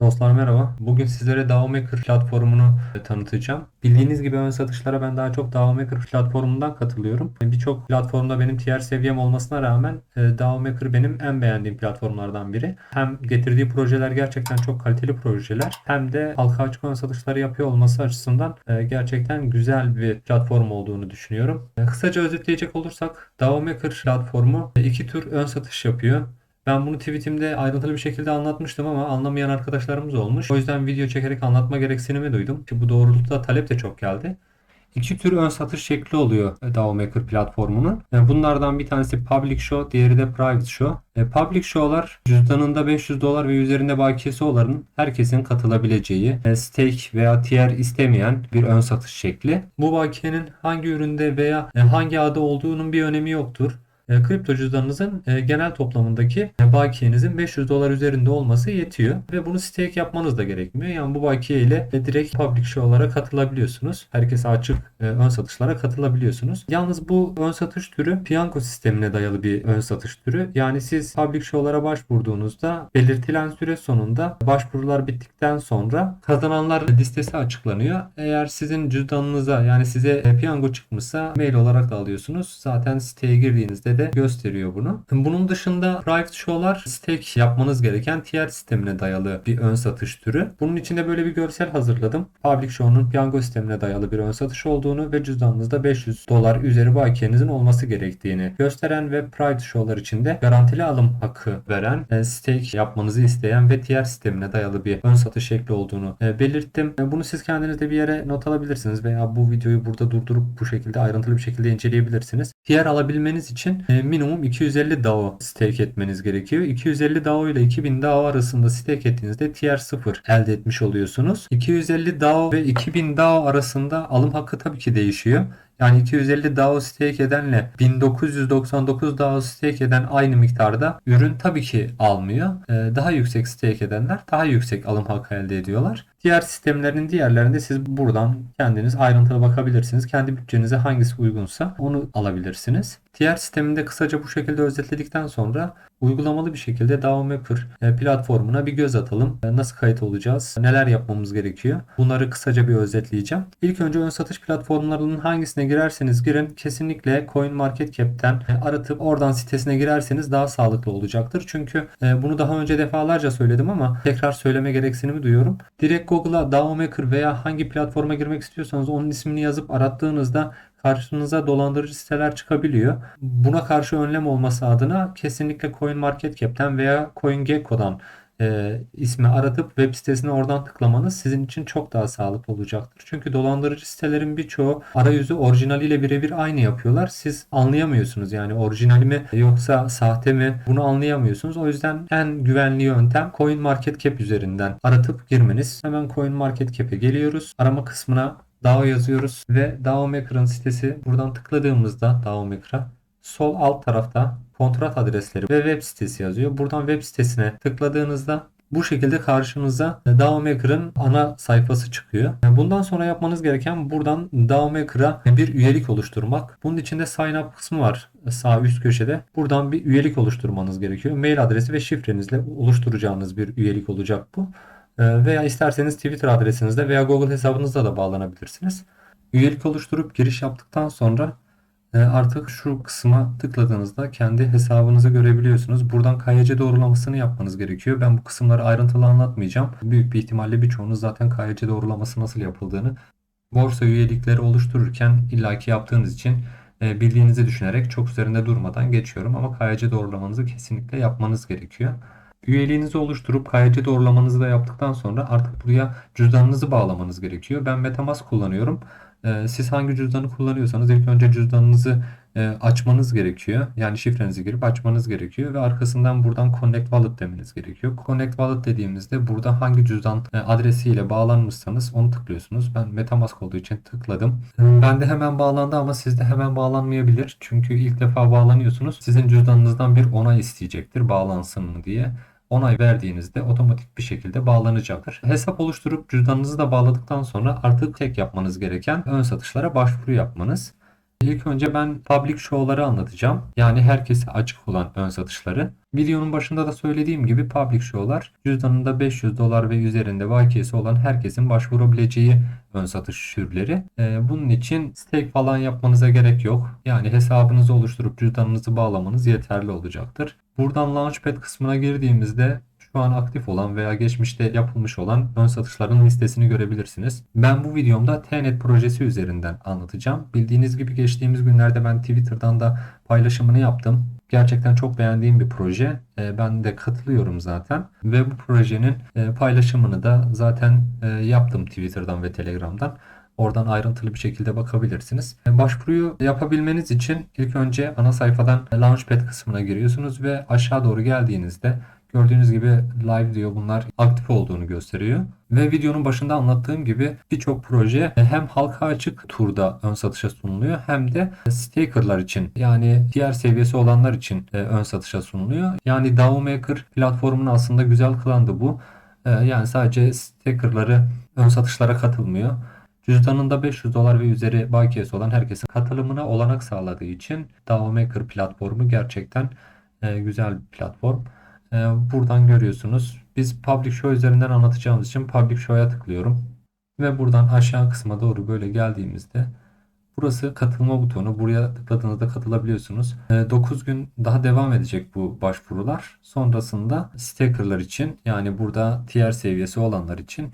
Dostlar merhaba. Bugün sizlere DAOMaker platformunu e, tanıtacağım. Bildiğiniz gibi ön satışlara ben daha çok DAOMaker platformundan katılıyorum. Birçok platformda benim tier seviyem olmasına rağmen e, DAOMaker benim en beğendiğim platformlardan biri. Hem getirdiği projeler gerçekten çok kaliteli projeler hem de halka açık ön satışları yapıyor olması açısından e, gerçekten güzel bir platform olduğunu düşünüyorum. Kısaca özetleyecek olursak DAOMaker platformu iki tür ön satış yapıyor. Ben bunu tweetimde ayrıntılı bir şekilde anlatmıştım ama anlamayan arkadaşlarımız olmuş. O yüzden video çekerek anlatma gereksinimi duydum. Ki bu doğrultuda talep de çok geldi. İki tür ön satış şekli oluyor DAOMaker platformunun. E, bunlardan bir tanesi Public Show, diğeri de Private Show. E, Public Show'lar cüzdanında 500 dolar ve üzerinde bakiyesi olanın herkesin katılabileceği e, stake veya tier istemeyen bir ön satış şekli. Bu bakiyenin hangi üründe veya hangi adı olduğunun bir önemi yoktur e, kripto cüzdanınızın e, genel toplamındaki e, bakiyenizin 500 dolar üzerinde olması yetiyor. Ve bunu stake yapmanız da gerekmiyor. Yani bu bakiye ile direkt public show'lara katılabiliyorsunuz. Herkese açık ön satışlara katılabiliyorsunuz. Yalnız bu ön satış türü piyango sistemine dayalı bir ön satış türü. Yani siz public show'lara başvurduğunuzda belirtilen süre sonunda başvurular bittikten sonra kazananlar listesi açıklanıyor. Eğer sizin cüzdanınıza yani size piyango çıkmışsa mail olarak da alıyorsunuz. Zaten siteye girdiğinizde de gösteriyor bunu. Bunun dışında private show'lar stake yapmanız gereken tier sistemine dayalı bir ön satış türü. Bunun için de böyle bir görsel hazırladım. Public show'un piyango sistemine dayalı bir ön satış olduğunu ve cüzdanınızda 500 dolar üzeri bakiyenizin olması gerektiğini gösteren ve private show'lar için de garantili alım hakkı veren e, stake yapmanızı isteyen ve tier sistemine dayalı bir ön satış şekli olduğunu e, belirttim. E, bunu siz kendiniz de bir yere not alabilirsiniz veya bu videoyu burada durdurup bu şekilde ayrıntılı bir şekilde inceleyebilirsiniz. Tier alabilmeniz için e, minimum 250 DAO stake etmeniz gerekiyor. 250 DAO ile 2000 DAO arasında stake ettiğinizde tier 0 elde etmiş oluyorsunuz. 250 DAO ve 2000 DAO arasında alım hakkı tabii ki değişiyor. Yani 250 DAO stake edenle 1999 DAO stake eden aynı miktarda ürün tabii ki almıyor. Ee, daha yüksek stake edenler daha yüksek alım hakkı elde ediyorlar. Diğer sistemlerin diğerlerinde siz buradan kendiniz ayrıntılı bakabilirsiniz. Kendi bütçenize hangisi uygunsa onu alabilirsiniz. Diğer sisteminde kısaca bu şekilde özetledikten sonra uygulamalı bir şekilde DAOMaker e, platformuna bir göz atalım. E, nasıl kayıt olacağız? Neler yapmamız gerekiyor? Bunları kısaca bir özetleyeceğim. İlk önce ön satış platformlarının hangisine girerseniz girin kesinlikle CoinMarketCap'ten e, aratıp oradan sitesine girerseniz daha sağlıklı olacaktır. Çünkü bunu daha önce defalarca söyledim ama tekrar söyleme gereksinimi duyuyorum. Direkt Google'a DAOMaker veya hangi platforma girmek istiyorsanız onun ismini yazıp arattığınızda karşınıza dolandırıcı siteler çıkabiliyor. Buna karşı önlem olması adına kesinlikle CoinMarketCap'ten veya CoinGecko'dan e, ismi aratıp web sitesine oradan tıklamanız sizin için çok daha sağlıklı olacaktır. Çünkü dolandırıcı sitelerin birçoğu arayüzü orijinaliyle birebir aynı yapıyorlar. Siz anlayamıyorsunuz yani orijinali mi yoksa sahte mi bunu anlayamıyorsunuz. O yüzden en güvenli yöntem CoinMarketCap üzerinden aratıp girmeniz. Hemen CoinMarketCap'e geliyoruz. Arama kısmına DAO yazıyoruz ve DAO Maker'ın sitesi buradan tıkladığımızda DAO Maker'a sol alt tarafta kontrat adresleri ve web sitesi yazıyor. Buradan web sitesine tıkladığınızda bu şekilde karşınıza DAO Maker'ın ana sayfası çıkıyor. Bundan sonra yapmanız gereken buradan DAO Maker'a bir üyelik oluşturmak. Bunun içinde sign up kısmı var sağ üst köşede. Buradan bir üyelik oluşturmanız gerekiyor. Mail adresi ve şifrenizle oluşturacağınız bir üyelik olacak bu. Ee, veya isterseniz Twitter adresinizde veya Google hesabınızda da bağlanabilirsiniz. Üyelik oluşturup giriş yaptıktan sonra artık şu kısma tıkladığınızda kendi hesabınızı görebiliyorsunuz. Buradan KYC doğrulamasını yapmanız gerekiyor. Ben bu kısımları ayrıntılı anlatmayacağım. Büyük bir ihtimalle birçoğunuz zaten KYC doğrulaması nasıl yapıldığını borsa üyelikleri oluştururken illaki yaptığınız için e, bildiğinizi düşünerek çok üzerinde durmadan geçiyorum. Ama KYC doğrulamanızı kesinlikle yapmanız gerekiyor. Üyeliğinizi oluşturup KYC doğrulamanızı da yaptıktan sonra artık buraya cüzdanınızı bağlamanız gerekiyor. Ben Metamask kullanıyorum. Ee, siz hangi cüzdanı kullanıyorsanız ilk önce cüzdanınızı e, açmanız gerekiyor. Yani şifrenizi girip açmanız gerekiyor ve arkasından buradan Connect Wallet demeniz gerekiyor. Connect Wallet dediğimizde burada hangi cüzdan e, adresiyle bağlanmışsanız onu tıklıyorsunuz. Ben Metamask olduğu için tıkladım. Ben de hemen bağlandı ama sizde hemen bağlanmayabilir. Çünkü ilk defa bağlanıyorsunuz. Sizin cüzdanınızdan bir onay isteyecektir bağlansın mı diye onay verdiğinizde otomatik bir şekilde bağlanacaktır. Hesap oluşturup cüzdanınızı da bağladıktan sonra artık tek yapmanız gereken ön satışlara başvuru yapmanız. İlk önce ben public show'ları anlatacağım. Yani herkese açık olan ön satışları. Videonun başında da söylediğim gibi public show'lar cüzdanında 500 dolar ve üzerinde bakiyesi olan herkesin başvurabileceği ön satış türleri. Ee, bunun için stake falan yapmanıza gerek yok. Yani hesabınızı oluşturup cüzdanınızı bağlamanız yeterli olacaktır. Buradan Launchpad kısmına girdiğimizde şu an aktif olan veya geçmişte yapılmış olan ön satışların listesini görebilirsiniz. Ben bu videomda Tnet projesi üzerinden anlatacağım. Bildiğiniz gibi geçtiğimiz günlerde ben Twitter'dan da paylaşımını yaptım. Gerçekten çok beğendiğim bir proje. Ee, Ben de katılıyorum zaten. Ve bu projenin e, paylaşımını da zaten e, yaptım Twitter'dan ve Telegram'dan. Oradan ayrıntılı bir şekilde bakabilirsiniz. Başvuruyu yapabilmeniz için ilk önce ana sayfadan Launchpad kısmına giriyorsunuz ve aşağı doğru geldiğinizde Gördüğünüz gibi live diyor bunlar aktif olduğunu gösteriyor. Ve videonun başında anlattığım gibi birçok proje hem halka açık turda ön satışa sunuluyor hem de stakerlar için yani diğer seviyesi olanlar için e, ön satışa sunuluyor. Yani DAO Maker platformunu aslında güzel kılan bu. E, Yani sadece stakerları ön satışlara katılmıyor. Cüzdanında 500 dolar ve üzeri bakiyesi olan herkesin katılımına olanak sağladığı için DAO platformu gerçekten e, güzel bir platform. E, buradan görüyorsunuz. Biz Public Show üzerinden anlatacağımız için Public Show'a tıklıyorum. Ve buradan aşağı kısma doğru böyle geldiğimizde burası katılma butonu. Buraya tıkladığınızda katılabiliyorsunuz. 9 gün daha devam edecek bu başvurular. Sonrasında stakerlar için yani burada tier seviyesi olanlar için e,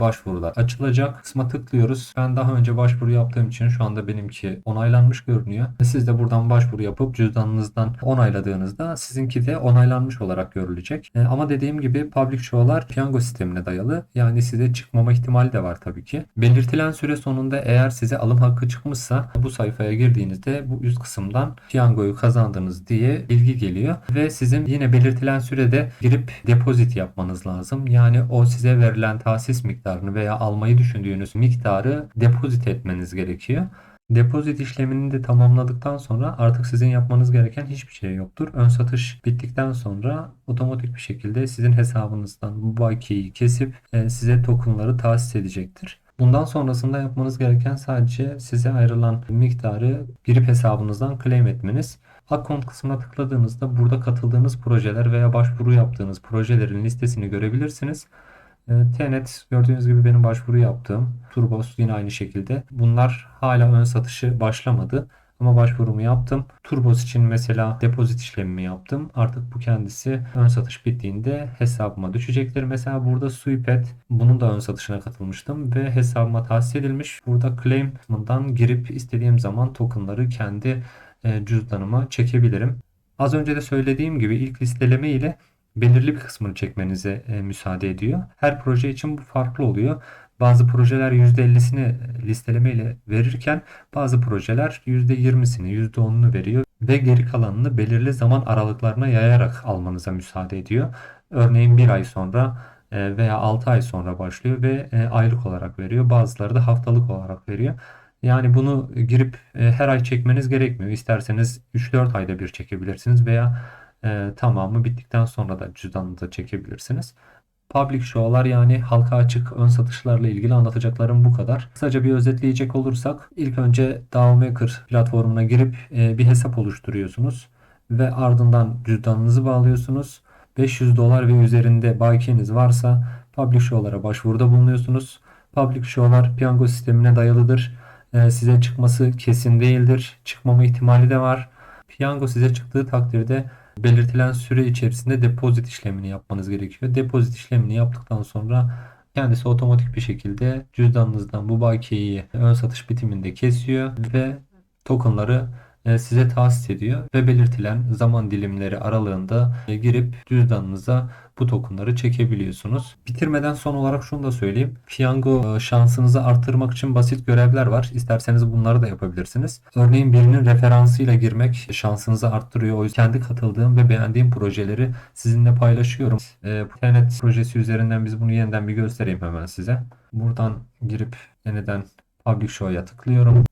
başvurular açılacak. Kısma tıklıyoruz. Ben daha önce başvuru yaptığım için şu anda benimki onaylanmış görünüyor. Siz de buradan başvuru yapıp cüzdanınızdan onayladığınızda sizinki de onaylanmış olarak görülecek. E, Ama dediğim gibi public show'lar piyango sistemine dayalı. Yani size çıkmama ihtimali de var tabii ki. Belirtilen süre sonunda eğer size alım hakkı çıkmışsa bu sayfaya girdiğinizde bu üst kısımdan piyangoyu kazandınız diye bilgi geliyor ve sizin yine belirtilen sürede girip depozit yapmanız lazım. Yani o size verilen tahsis miktarını veya almayı düşündüğünüz miktarı depozit etmeniz gerekiyor. Depozit işlemini de tamamladıktan sonra artık sizin yapmanız gereken hiçbir şey yoktur. Ön satış bittikten sonra otomatik bir şekilde sizin hesabınızdan bu bakiyeyi kesip e, size tokenları tahsis edecektir. Bundan sonrasında yapmanız gereken sadece size ayrılan miktarı girip hesabınızdan claim etmeniz. Account kısmına tıkladığınızda burada katıldığınız projeler veya başvuru yaptığınız projelerin listesini görebilirsiniz. E, Tenet gördüğünüz gibi benim başvuru yaptığım Turbos yine aynı şekilde. Bunlar hala ön satışı başlamadı. Ama başvurumu yaptım. Turbos için mesela depozit işlemimi yaptım. Artık bu kendisi ön satış bittiğinde hesabıma düşecektir. Mesela burada Suipet bunun da ön satışına katılmıştım ve hesabıma tahsis edilmiş. Burada claim girip istediğim zaman tokenları kendi e, cüzdanıma çekebilirim. Az önce de söylediğim gibi ilk listeleme ile belirli bir kısmını çekmenize e, müsaade ediyor. Her proje için bu farklı oluyor. Bazı projeler %50'sini listeleme ile verirken bazı projeler %20'sini, %10'unu veriyor ve geri kalanını belirli zaman aralıklarına yayarak almanıza müsaade ediyor. Örneğin bir ay sonra e, veya 6 ay sonra başlıyor ve e, aylık olarak veriyor. Bazıları da haftalık olarak veriyor. Yani bunu girip her ay çekmeniz gerekmiyor. İsterseniz 3-4 ayda bir çekebilirsiniz veya e, tamamı bittikten sonra da cüzdanınıza çekebilirsiniz. Public show'lar yani halka açık ön satışlarla ilgili anlatacaklarım bu kadar. Kısaca bir özetleyecek olursak ilk önce DAO Maker platformuna girip e, bir hesap oluşturuyorsunuz ve ardından cüzdanınızı bağlıyorsunuz. 500 dolar ve üzerinde bakiyeniz varsa public show'lara başvuruda bulunuyorsunuz. Public show'lar piyango sistemine dayalıdır. E, size çıkması kesin değildir. Çıkmama ihtimali de var. Piyango size çıktığı takdirde belirtilen süre içerisinde depozit işlemini yapmanız gerekiyor. Depozit işlemini yaptıktan sonra kendisi otomatik bir şekilde cüzdanınızdan bu bakiyeyi ön satış bitiminde kesiyor ve tokenları size tahsis ediyor ve belirtilen zaman dilimleri aralığında e, girip cüzdanınıza bu tokenları çekebiliyorsunuz. Bitirmeden son olarak şunu da söyleyeyim. Piyango e, şansınızı arttırmak için basit görevler var. İsterseniz bunları da yapabilirsiniz. Örneğin birinin referansıyla girmek şansınızı arttırıyor. O yüzden kendi katıldığım ve beğendiğim projeleri sizinle paylaşıyorum. E, Tenet projesi üzerinden biz bunu yeniden bir göstereyim hemen size. Buradan girip yeniden Public Show'ya tıklıyorum.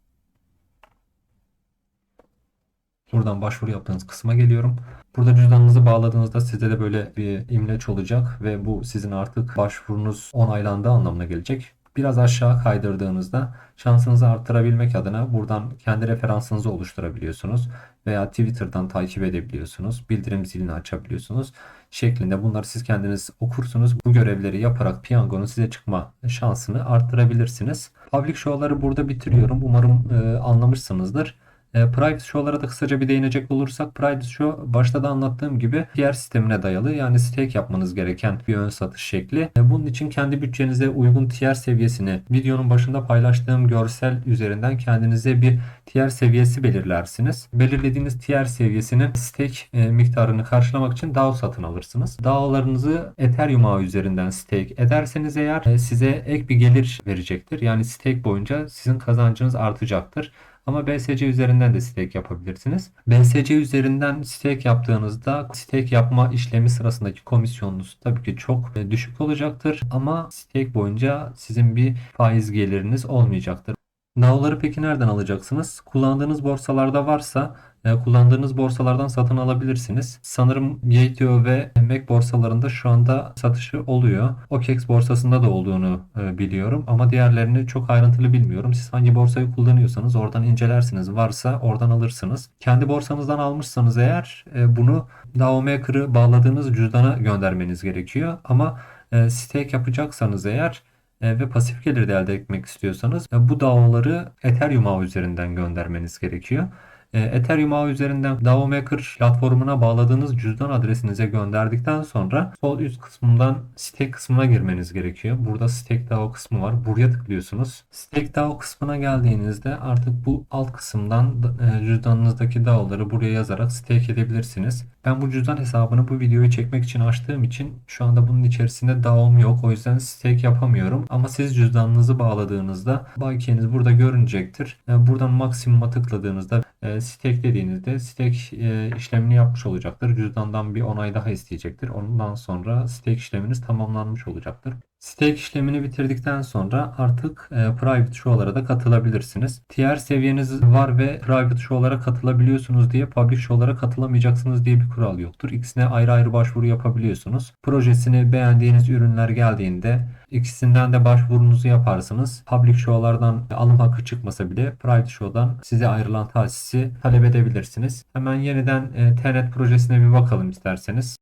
Buradan başvuru yaptığınız kısma geliyorum. Burada cüzdanınızı bağladığınızda sizde de böyle bir imleç olacak ve bu sizin artık başvurunuz onaylandığı anlamına gelecek. biraz aşağı kaydırdığınızda şansınızı arttırabilmek adına buradan kendi referansınızı oluşturabiliyorsunuz veya Twitter'dan takip edebiliyorsunuz. Bildirim zilini açabiliyorsunuz şeklinde bunları siz kendiniz okursunuz. Bu görevleri yaparak piyangonun size çıkma şansını arttırabilirsiniz. Public show'ları burada bitiriyorum. Umarım e, anlamışsınızdır. E, private show'lara da kısaca bir değinecek olursak private show başta da anlattığım gibi PR sistemine dayalı yani stake yapmanız gereken bir ön satış şekli. E, bunun için kendi bütçenize uygun tier seviyesini videonun başında paylaştığım görsel üzerinden kendinize bir tier seviyesi belirlersiniz. Belirlediğiniz tier seviyesinin stake e, miktarını karşılamak için DAO satın alırsınız. DAO'larınızı Ethereum ağı üzerinden stake ederseniz eğer size ek bir gelir verecektir. Yani stake boyunca sizin kazancınız artacaktır. Ama BSC üzerinden de stake yapabilirsiniz. BSC üzerinden stake yaptığınızda stake yapma işlemi sırasındaki komisyonunuz tabii ki çok e, düşük olacaktır. Ama stake boyunca sizin bir faiz geliriniz olmayacaktır. DAO'ları peki nereden alacaksınız? Kullandığınız borsalarda varsa kullandığınız borsalardan satın alabilirsiniz. Sanırım Gate.io ve Mac borsalarında şu anda satışı oluyor. OKEX borsasında da olduğunu e, biliyorum ama diğerlerini çok ayrıntılı bilmiyorum. Siz hangi borsayı kullanıyorsanız oradan incelersiniz. Varsa oradan alırsınız. Kendi borsanızdan almışsanız eğer e, bunu DAO Maker'ı bağladığınız cüzdana göndermeniz gerekiyor. Ama stake yapacaksanız eğer ve pasif gelir de elde etmek istiyorsanız bu DAO'ları Ethereum ağı üzerinden göndermeniz gerekiyor. E, Ethereum ağı üzerinden DAO Maker platformuna bağladığınız cüzdan adresinize gönderdikten sonra sol üst kısmından stake kısmına girmeniz gerekiyor. Burada stake DAO kısmı var. Buraya tıklıyorsunuz. Stake DAO kısmına geldiğinizde artık bu alt kısımdan e, cüzdanınızdaki DAO'ları buraya yazarak stake edebilirsiniz. Ben bu cüzdan hesabını bu videoyu çekmek için açtığım için şu anda bunun içerisinde DAO'm yok. O yüzden stake yapamıyorum. Ama siz cüzdanınızı bağladığınızda bakiyeniz burada görünecektir. E, buradan maksimuma tıkladığınızda stake dediğinizde stake e, işlemini yapmış olacaktır. Cüzdandan bir onay daha isteyecektir. Ondan sonra stake işleminiz tamamlanmış olacaktır. Stake işlemini bitirdikten sonra artık e, private show'lara da katılabilirsiniz. Tier seviyeniz var ve private show'lara katılabiliyorsunuz diye public show'lara katılamayacaksınız diye bir kural yoktur. İkisine ayrı ayrı başvuru yapabiliyorsunuz. Projesini beğendiğiniz ürünler geldiğinde ikisinden de başvurunuzu yaparsınız. Public show'lardan alım hakkı çıkmasa bile private show'dan size ayrılan tahsisi talep edebilirsiniz. Hemen yeniden e, Tenet projesine bir bakalım isterseniz.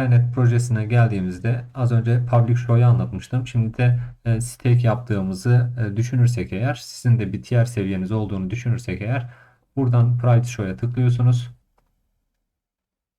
Internet projesine geldiğimizde az önce Public Show'yu anlatmıştım. Şimdi de e, stake yaptığımızı e, düşünürsek eğer sizin de bir tier seviyeniz olduğunu düşünürsek eğer buradan Private Show'ya tıklıyorsunuz.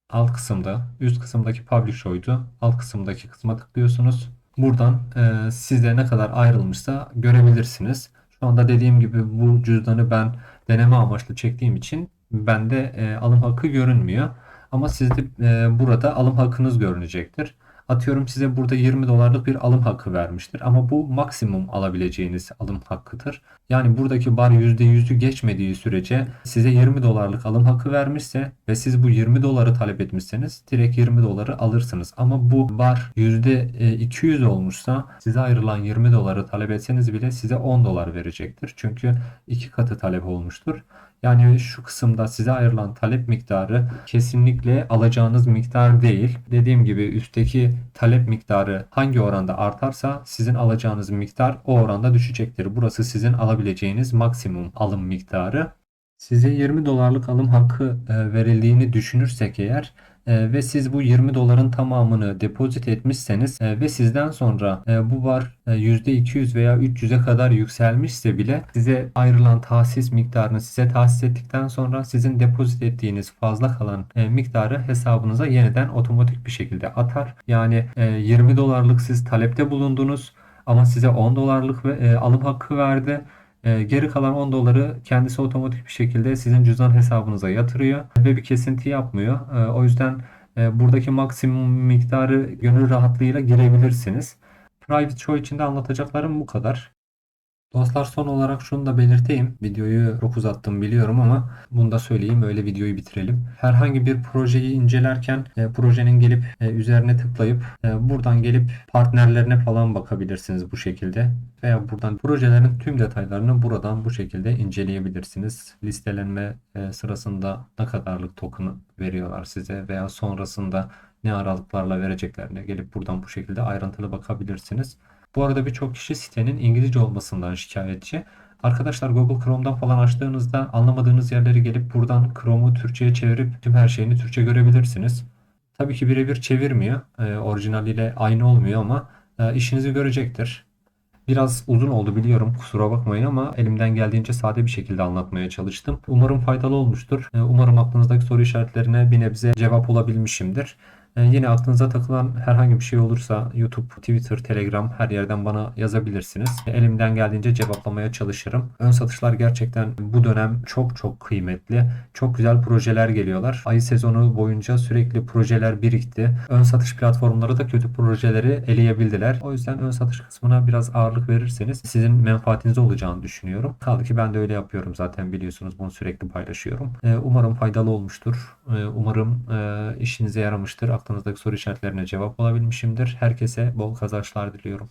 Alt kısımda üst kısımdaki Public Show'ydu. Alt kısımdaki kısma tıklıyorsunuz. Buradan e, size ne kadar ayrılmışsa görebilirsiniz. Şu anda dediğim gibi bu cüzdanı ben deneme amaçlı çektiğim için bende e, alım hakkı görünmüyor. Ama sizde e, burada alım hakkınız görünecektir. Atıyorum size burada 20 dolarlık bir alım hakkı vermiştir. Ama bu maksimum alabileceğiniz alım hakkıdır. Yani buradaki bar %100'ü geçmediği sürece size 20 dolarlık alım hakkı vermişse ve siz bu 20 doları talep etmişseniz direkt 20 doları alırsınız. Ama bu bar %200 olmuşsa size ayrılan 20 doları talep etseniz bile size 10 dolar verecektir. Çünkü iki katı talep olmuştur. Yani şu kısımda size ayrılan talep miktarı kesinlikle alacağınız miktar değil. Dediğim gibi üstteki talep miktarı hangi oranda artarsa sizin alacağınız miktar o oranda düşecektir. Burası sizin alabileceğiniz maksimum alım miktarı. Size 20 dolarlık alım hakkı e, verildiğini düşünürsek eğer e, ve siz bu 20 doların tamamını depozit etmişseniz e, ve sizden sonra e, bu var e, %200 veya 300'e kadar yükselmişse bile size ayrılan tahsis miktarını size tahsis ettikten sonra sizin depozit ettiğiniz fazla kalan e, miktarı hesabınıza yeniden otomatik bir şekilde atar. Yani e, 20 dolarlık siz talepte bulundunuz ama size 10 dolarlık ve, alım hakkı verdi. E, geri kalan 10 doları kendisi otomatik bir şekilde sizin cüzdan hesabınıza yatırıyor ve bir kesinti yapmıyor. E, o yüzden e, buradaki maksimum miktarı gönül rahatlığıyla girebilirsiniz. Private Show için de anlatacaklarım bu kadar. Dostlar son olarak şunu da belirteyim. Videoyu çok uzattım biliyorum ama bunu da söyleyeyim öyle videoyu bitirelim. Herhangi bir projeyi incelerken e, projenin gelip e, üzerine tıklayıp e, buradan gelip partnerlerine falan bakabilirsiniz bu şekilde. Veya buradan projelerin tüm detaylarını buradan bu şekilde inceleyebilirsiniz. Listelenme e, sırasında ne kadarlık token veriyorlar size veya sonrasında ne aralıklarla vereceklerine gelip buradan bu şekilde ayrıntılı bakabilirsiniz. Bu arada birçok kişi sitenin İngilizce olmasından şikayetçi. Arkadaşlar Google Chrome'dan falan açtığınızda anlamadığınız yerleri gelip buradan Chrome'u Türkçe'ye çevirip tüm her şeyini Türkçe görebilirsiniz. Tabii ki birebir çevirmiyor. E, orijinaliyle aynı olmuyor ama e, işinizi görecektir. Biraz uzun oldu biliyorum kusura bakmayın ama elimden geldiğince sade bir şekilde anlatmaya çalıştım. Umarım faydalı olmuştur. E, Umarım aklınızdaki soru işaretlerine bir nebze cevap olabilmişimdir. E, Yine aklınıza takılan herhangi bir şey olursa YouTube, Twitter, Telegram her yerden bana yazabilirsiniz. Elimden geldiğince cevaplamaya çalışırım. Ön satışlar gerçekten bu dönem çok çok kıymetli. Çok güzel projeler geliyorlar. Ayı sezonu boyunca sürekli projeler birikti. Ön satış platformları da kötü projeleri eleyebildiler. O yüzden ön satış kısmına biraz ağırlık verirseniz sizin menfaatinize olacağını düşünüyorum. Kaldı ki ben de öyle yapıyorum zaten biliyorsunuz bunu sürekli paylaşıyorum. E, Umarım faydalı olmuştur. E, Umarım e, işinize yaramıştır. Aklınızdaki soru işaretlerine cevap olabilmişimdir. Herkese bol kazançlar diliyorum.